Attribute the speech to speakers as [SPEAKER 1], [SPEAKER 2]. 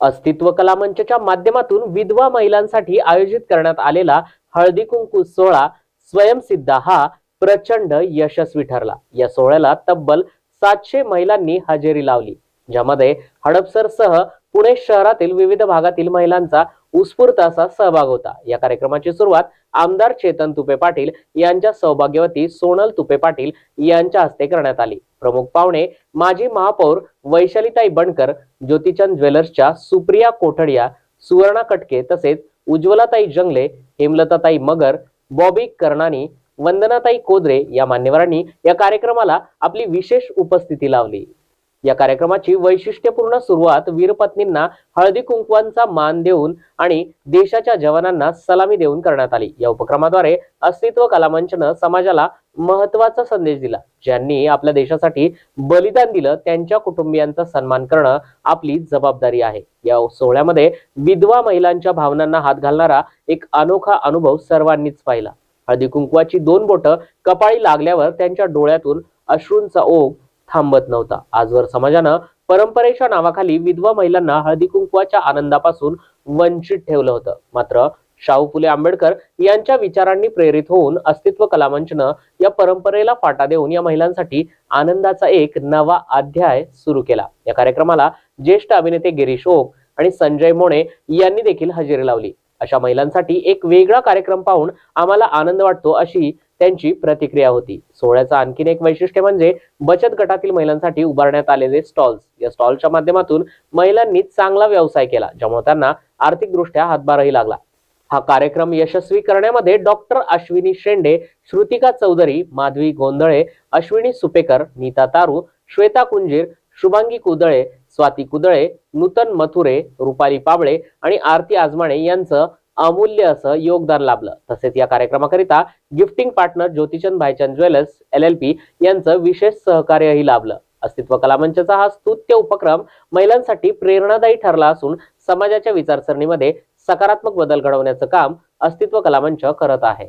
[SPEAKER 1] अस्तित्व कला मंचच्या माध्यमातून विधवा महिलांसाठी आयोजित करण्यात आलेला हळदी कुंकू सोहळा स्वयंसिद्ध हा प्रचंड यशस्वी ठरला. या सोहळ्याला तब्बल सातशे महिलांनी हजेरी लावली. ज्यामध्ये हडपसरसह पुणे शहरातील विविध भागातील महिलांचा उत्स्फूर्त असा सहभाग होता. या कार्यक्रमाची सुरुवात आमदार चेतन तुपे पाटील यांच्या सौभाग्यवती सोनल तुपे पाटील यांच्या हस्ते करण्यात आली. प्रमुख पाहुणे माजी महापौर वैशालीताई बनकर ज्योतिचंद ज्वेलर्सच्या सुप्रिया कोठडिया सुवर्णा कटके तसेच उज्ज्वलाताई जंगले हेमलताताई मगर बॉबी कर्णानी वंदनाताई कोदरे या मान्यवरांनी या कार्यक्रमाला आपली विशेष उपस्थिती लावली. या कार्यक्रमाची वैशिष्ट्यपूर्ण सुरुवात वीरपत्नींना हळदी कुंकवांचा मान देऊन आणि देशाच्या जवानांना सलामी देऊन करण्यात आली. या उपक्रमाद्वारे अस्तित्व कलामंचनं समाजाला महत्त्वाचा संदेश दिला. ज्यांनी आपल्या देशासाठी बलिदान दिलं त्यांच्या कुटुंबियांचा सन्मान करणं आपली जबाबदारी आहे. या सोहळ्यामध्ये विधवा महिलांच्या भावनांना हात घालणारा एक अनोखा अनुभव सर्वांनीच पाहिला. हळदी कुंकवाची दोन बोटं कपाळी लागल्यावर त्यांच्या डोळ्यातून अश्रूंचा ओघ थांबत नव्हता. आजवर समाजानं परंपरेच्या नावाखाली विधवा महिलांना हळदी कुंकवाच्या आनंदापासून वंचित ठेवलं होतं. मात्र शाहू फुले आंबेडकर यांच्या विचारांनी प्रेरित होऊन अस्तित्व कलामंचनं या परंपरेला फाटा देऊन या महिलांसाठी आनंदाचा एक नवा अध्याय सुरू केला. या कार्यक्रमाला ज्येष्ठ अभिनेते गिरीश ओक आणि संजय मोणे यांनी देखील हजेरी लावली. अशा महिलांसाठी एक वेगळा कार्यक्रम पाहून आम्हाला आनंद वाटतो अशी त्यांची प्रतिक्रिया होती. सोहळ्याचं आणखीन एक वैशिष्ट्य म्हणजे बचत गटातील महिलांसाठी उभारण्यात आलेले स्टॉल्स या स्टॉलच्या माध्यमातून महिलांनी चांगला व्यवसाय केला ज्यामुळे त्यांना आर्थिकदृष्ट्या हातभारही लागला. हा कार्यक्रम यशस्वी करण्यामध्ये डॉक्टर अश्विनी शेंडे श्रुतिका चौधरी माधवी गोंधळे अश्विनी सुपेकर नीता तारू श्वेता कुंजीर शुभांगी कुदळे स्वाती कुदळे नूतन मथुरे रुपाली पाबळे आणि आरती आजमाणे यांचं अमूल्य असं योगदान लाभलं. तसेच या कार्यक्रमाकरिता gifting partner Jyotichand Bhaichand jewellers L L P यांचं विशेष सहकार्यही लाभलं. अस्तित्व कलामंचचा हा स्तुत्य उपक्रम महिलांसाठी प्रेरणादायी ठरला असून समाजाच्या विचारसरणीमध्ये सकारात्मक बदल घडवण्याचं काम अस्तित्व कलामंच करत आहे.